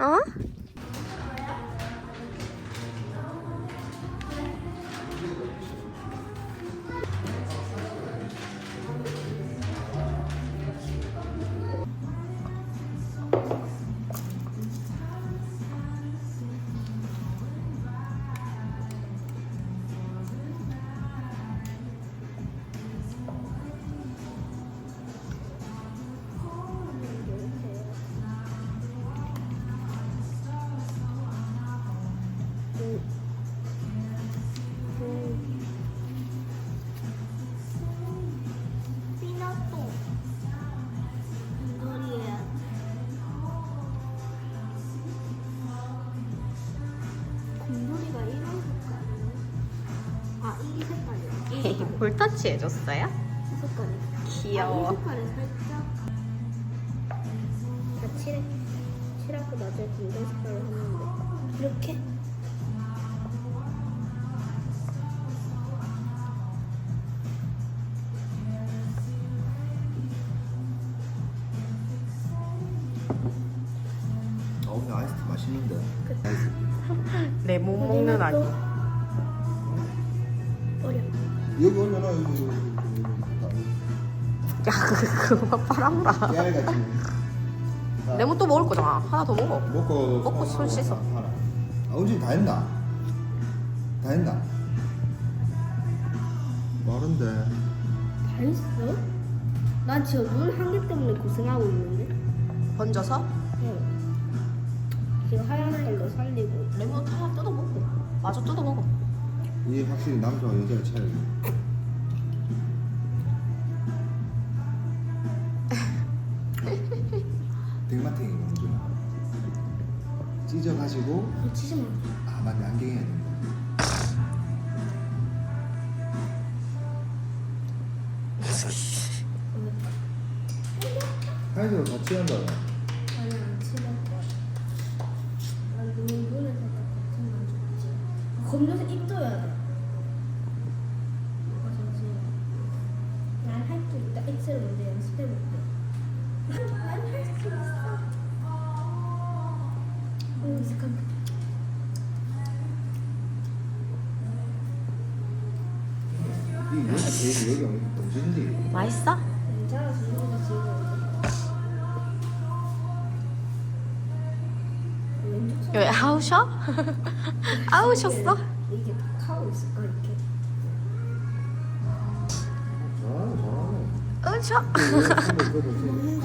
어? 볼터치 해줬어요? 이 색깔이 귀여워. 아, 이 색깔에 살짝 나 칠해 칠하고 나중에 검정 색깔로 하는데 이렇게 아 오늘 아이스티 맛있는데 레몬 먹는 아기. 어려 여기 올려놔 여기 여기, 여기, 야, 그- 그거만 빨아먹라. 여기 깨알같이 레몬 또 먹을 거잖아. 하나 더 먹어. 먹고 먹고 손 씻어. 하나 아 언제 다 했나? 다 했나? 마른데 다 했어? 나 지금 눈한개 때문에 고생하고 있는데 번져서 응 지금 하얀 색깔로 살리고 레몬 하나 뜯어 먹고. 마저 뜯어 먹어. 이게 확실히 남자와 여자의 차이 댕마탱이 먼저. 찢어가지고. 치지 마 아 맞네. 안경 해야 된다 하이도 같이 한다 아니 안 칠할 거야 난눈 눈에 살짝 같은 건 좋지 검정색 입도야 돼 아, 잠시만 난할 수 있다 엑셀 먼저 연습해볼게 난 할 수 있어 오 잠깐 이 여기 여기 맛있어? 여기 아우셔? 아우셨어? 이게 톡 하고 있을까 이렇게 으셔.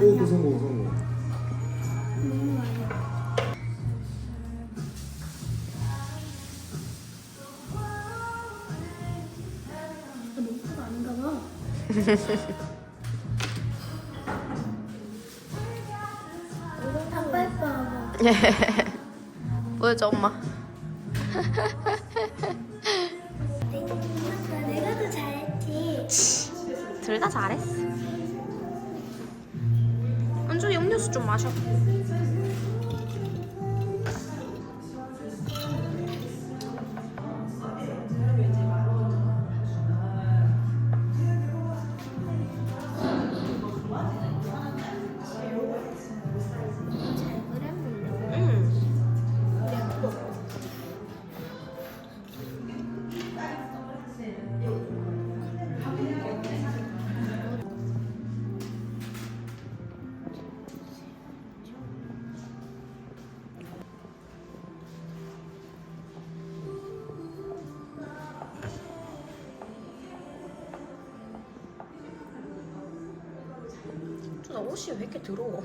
오그 성공 성공 아빠 예뻐. 보여줘 엄마. 내가 더 잘했지. 둘 다 잘했어. 은준이 음료수 좀 마셔. 옷이 왜 이렇게 더러워?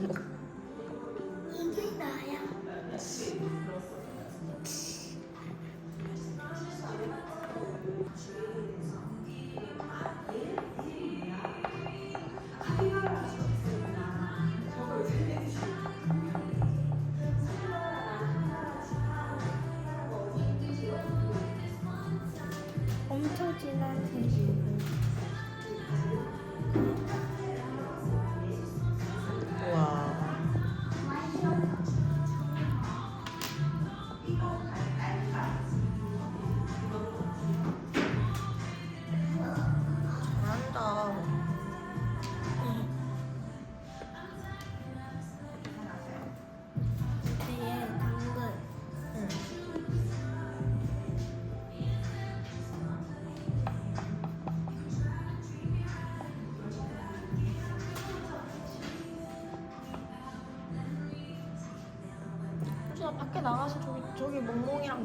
밖에 나가서 저기 저기 멍멍이랑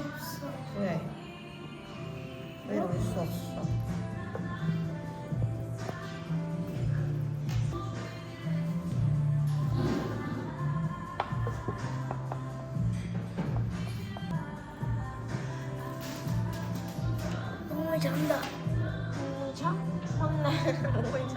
없어. 왜? 왜놀수 없어? 멍멍이 잔다. 멍멍이 자? 맞네.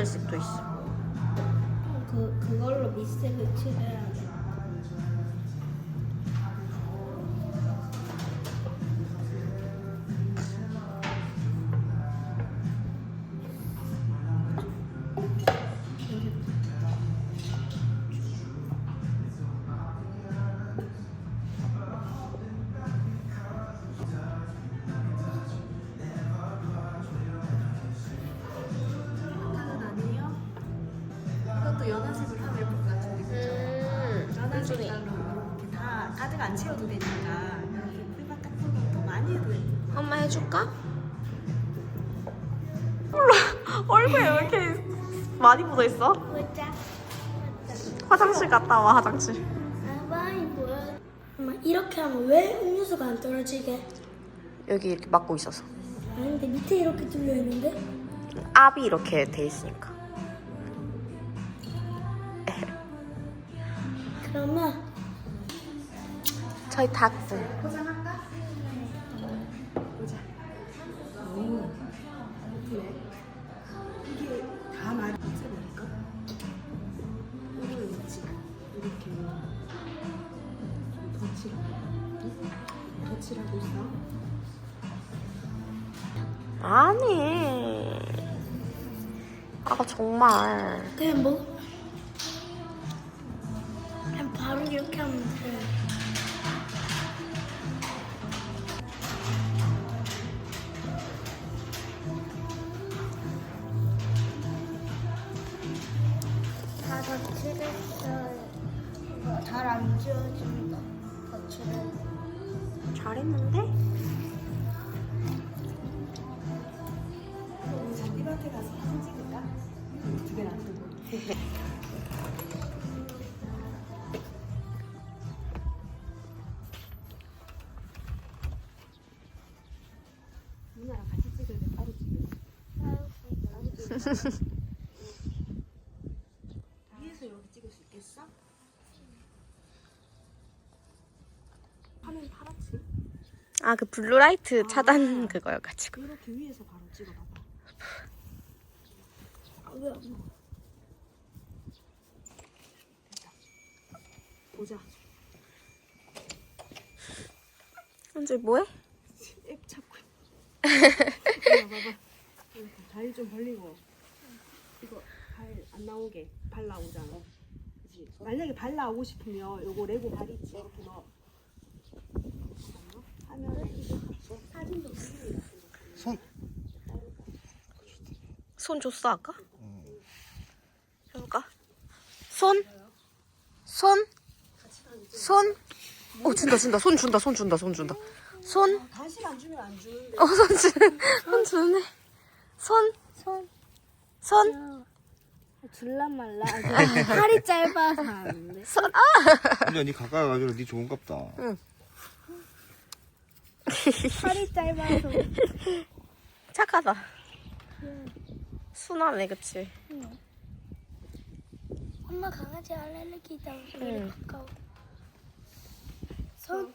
이 하늘색도 있어. 그 그걸로 밑색을 칠해야 다 가득 안 채워도 되니까 이렇게 풀밭 같은 거더 많이 해도 예쁠 엄마 해줄까? 몰라. 얼굴에 왜 이렇게 많이 묻어 있어? 보자. 화장실 갔다 와 화장실. 엄마 이렇게 하면 왜 음료수가 안 떨어지게? 여기 이렇게 막고 있어서. 아닌데 밑에 이렇게 뚫려 있는데? 압이 이렇게 돼 있으니까. 그러면 저희 닭. 포장할까? 보자 오 예쁘네 이게 다 말이 있어버릴까? 있지 이렇게 덧칠하고 덧칠하고 있어 아니. 아가 정말. 그냥 뭐 그냥 바로 이렇게 하면 돼. 잘안 지워진다. 덧칠은. 잘했는데? 우리 잔디밭에 가서 사진 찍을까? 두개 놔두고 누나랑 같이 찍을래? 따로 찍을래? 위에서 이렇게 찍을 수 있겠어? 화면 파랗지? 아 그 블루라이트 차단 그거여가지고. 이렇게 위에서 바로 찍어봐봐 아, 왜? 보자 현재 뭐해? 앱 찾고 봐봐 다리 좀 벌리고 이거 발 안 나오게 발 나오잖아 그치? 만약에 발 나오고 싶으면 요거 레고 발 있지 이렇게 넣어 손. 손 줬어 아까? 해볼까? 손? 손? 손? 오 준다 준다 손 준다 손 준다 손 준다 손? 간식 안 주면 안 주는데 어손 주, 손 주네 손? 손. 손? 줄란 말라. 팔이 짧아서 안 돼. 손? 아! 근데 니 가까이 가지고 니 좋은갑다. 팔이 짧아서. 착하다 순하네 그치? 엄마 강아지 알레르기 있다고 응. 가까워. 손.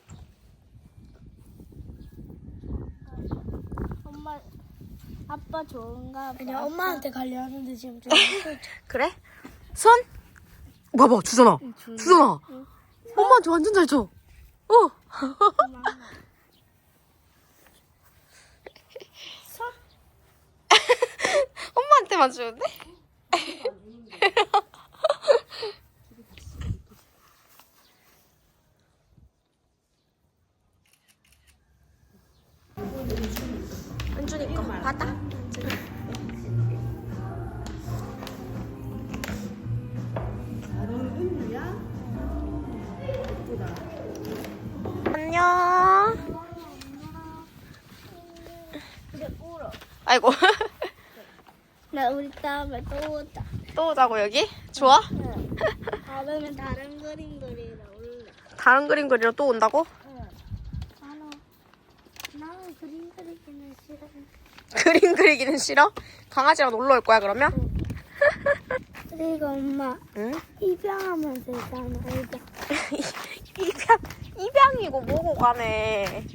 엄마 아빠 좋은가 봐. 아니 엄마한테 가려 하는데 지금 좀 그래? 손? 봐봐 주잖아 주잖아 엄마한테 완전 잘 줘. 어. 엄마 안아주는데? 은준이 거 받아. 안녕. 아이고. 나 우리 다음에 또 오자. 또 오자고 여기? 좋아? 응. 다음에 다른 그림 그리러 올래. 다른 그림 그리러 또 온다고? 응. 나는 나는 그림 그리기는 싫어. 그림 그리기는 싫어? 강아지랑 놀러 올 거야 그러면? 그리고 엄마 응? 입양하면 되잖아. 입양. 입양 입양이고 뭐고 가네.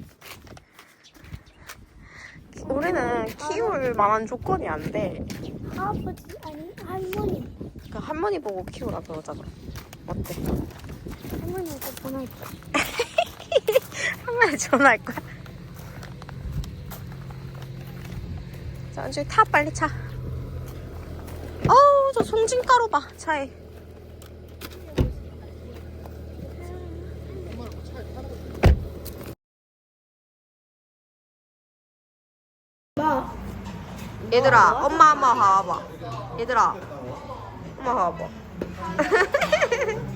우리는 키울 만한 조건이 안 돼. 할아버지 아니 할머니. 그 할머니 보고 키우라 그러잖아. 어때? 할머니한테 전화할게. 할머니 전화할 거야. 자, 은준이 타 빨리 차. 어우 저 송진가루 봐 차에. 얘들아 엄마 엄마 봐봐. 얘들아 엄마 봐봐.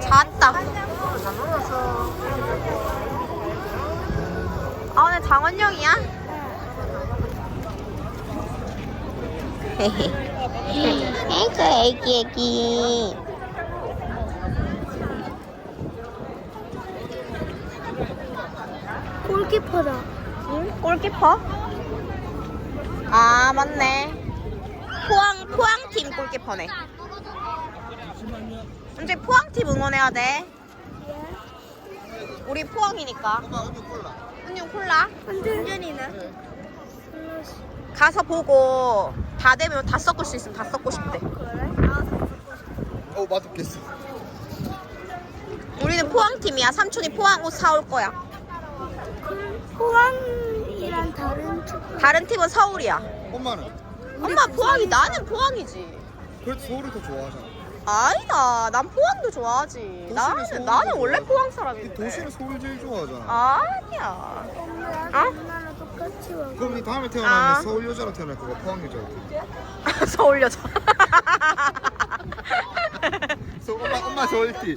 잤다. 아 오늘 장원영이야? 아이고 애기 애기. 골키퍼다. 응? 골키퍼? 아 맞네. 포항 포항팀 골키퍼네. 이제 포항팀 응원해야 돼. 우리 포항이니까. 은유 콜라. 은준이는? 가서 보고 다 되면 다 섞을 수 있으면 다 섞고 싶대. 어 맛없겠어. 우리는 포항팀이야. 삼촌이 포항 옷 사올 거야. 포항이랑 다른 축구. 다른 팀은 서울이야. 엄마는? 엄마 포항이 나는 포항이지. 그래도 서울이 더 좋아하잖아. 아니다. 난 포항도 좋아하지. 나는 서울이 나는 원래 좋아하지. 포항 이 사람인데. 도시는 서울 제일 좋아하잖아. 아니야. 엄마랑 어? 엄마랑 똑같이 와. 그럼 니 다음에 태어나면 아. 서울 여자로 태어날 거고 포항 여자로 태어날 서울 여자. 서 엄마 엄마 서울티.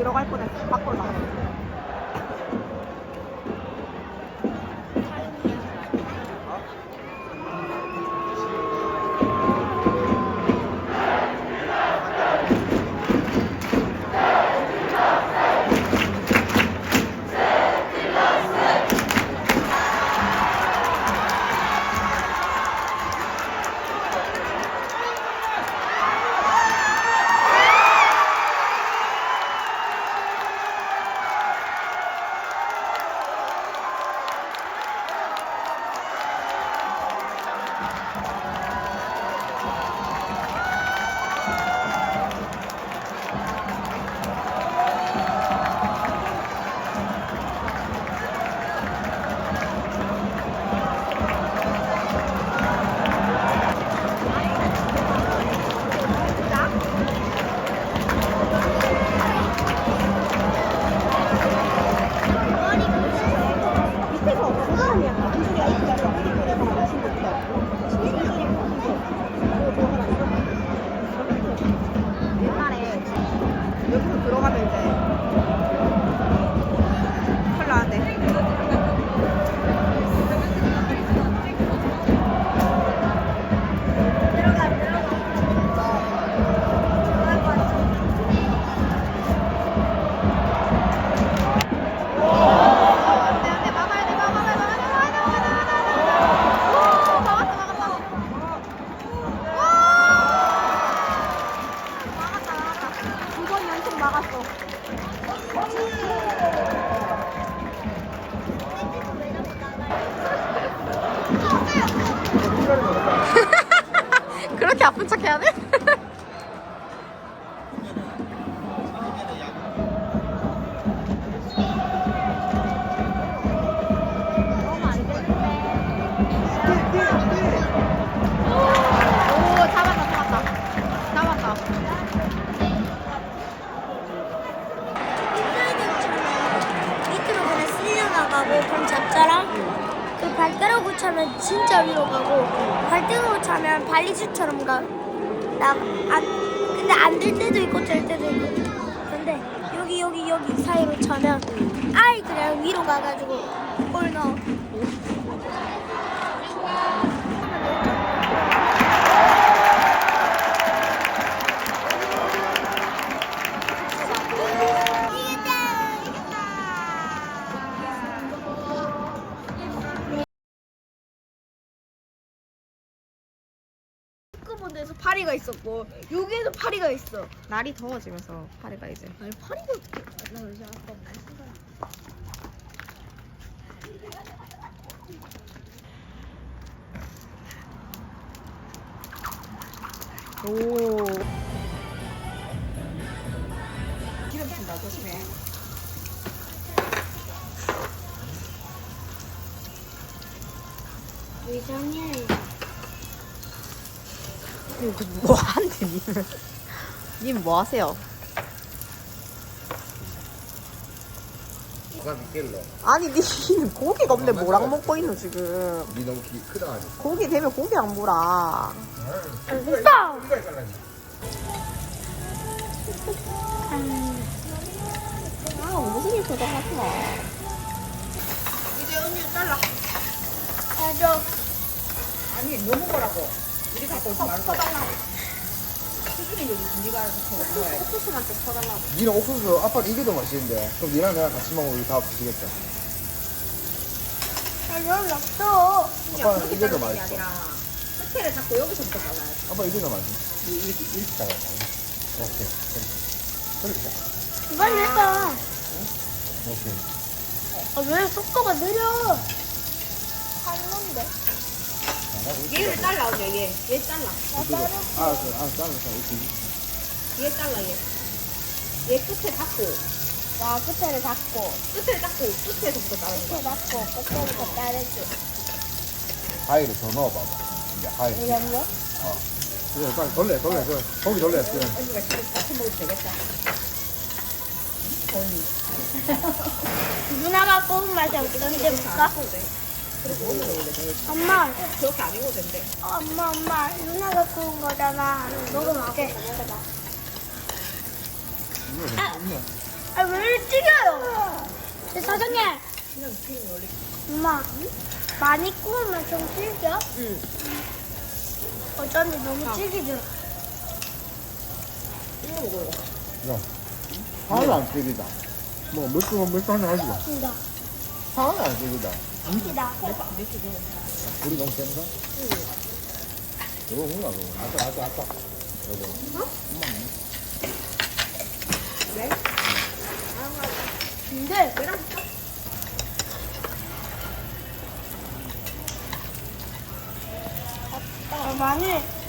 들어갈 뻔했어. 밖으로 나갔어. 발리주처럼 가. 나, 안, 근데 안 될 때 파리가 있었고 여기에도 파리가 있어. 날이 더워지면서 파리가 이제 아니 파리가 어떻게? 나 그래서 아까 말씀 오 기름 뭐 하는데 님은 님뭐 하세요? 누가? 아니 님 고기가 없는데 뭐랑 먹고 있노 지금 니 너무 기, 크다 아니. 고기 되면 고기랑 뭐라 됐다. 이거 잘라니. 아 무슨 일 그거 하구나 이제 은유 잘라 해줘. 아니 뭐 먹으라고 우리 갖고 오지 말고 수준이 여기 네가 먹어야 옥수수만 좀 퍼달라고 니는 옥수수 아빠는 이게 더 맛있는데. 그럼 니랑 내가 같이 먹으면 우리 다 부시겠다. 해줘 없어. 아빠는 이게 더 맛있어. 아니라 끝에를 자꾸 여기서부터 잘라야 돼 아빠 이게 더 맛있어. 이- 이렇게 이렇게 잘라. 오케이. 그렇게. 이번 내가. 오케이. 아, 왜 속도가 느려? 건데. 얘를 잘라 언니 얘. 얘 잘라. 알았어, 알았어, 알았어. 이렇게. 얘 잘라 얘. 얘 끝에 닫고 와, 끝에를 닫고. 끝에 닫고 끝에서부터 자르는 거야 끝에 닫고, 끝에부터 자르지. 과일을 더 넣어봐봐. 이제 과일. 이런요? 그래, 빨리 돌려, 돌려, 돌려. 고기 돌려. 그래. 언니가 지금 같이 먹어도 되겠다 누나가 뽑은 맛이 어떤지 볼까? 엄마, 그렇게 안 익어도 된대 어, 엄마, 엄마. 누나가 구운 거잖아. 먹어볼게. 아, 아, 왜 이렇게 튀겨요? 네, 사장님. 엄마, 많이 구우면 좀 튀겨? 응. 어쩐지 너무 튀기죠? 이거 먹어요 야. 하나도 안 튀기다. 뭐, 맥주, 맥주 한잔 하시고. 진짜. 하나도 안 튀기다. 튀기다. 우리 너무 센가? 응. 이거 뭔가, 그거. 아까, 아까, 아까. 이거. 근데, 아, 많이.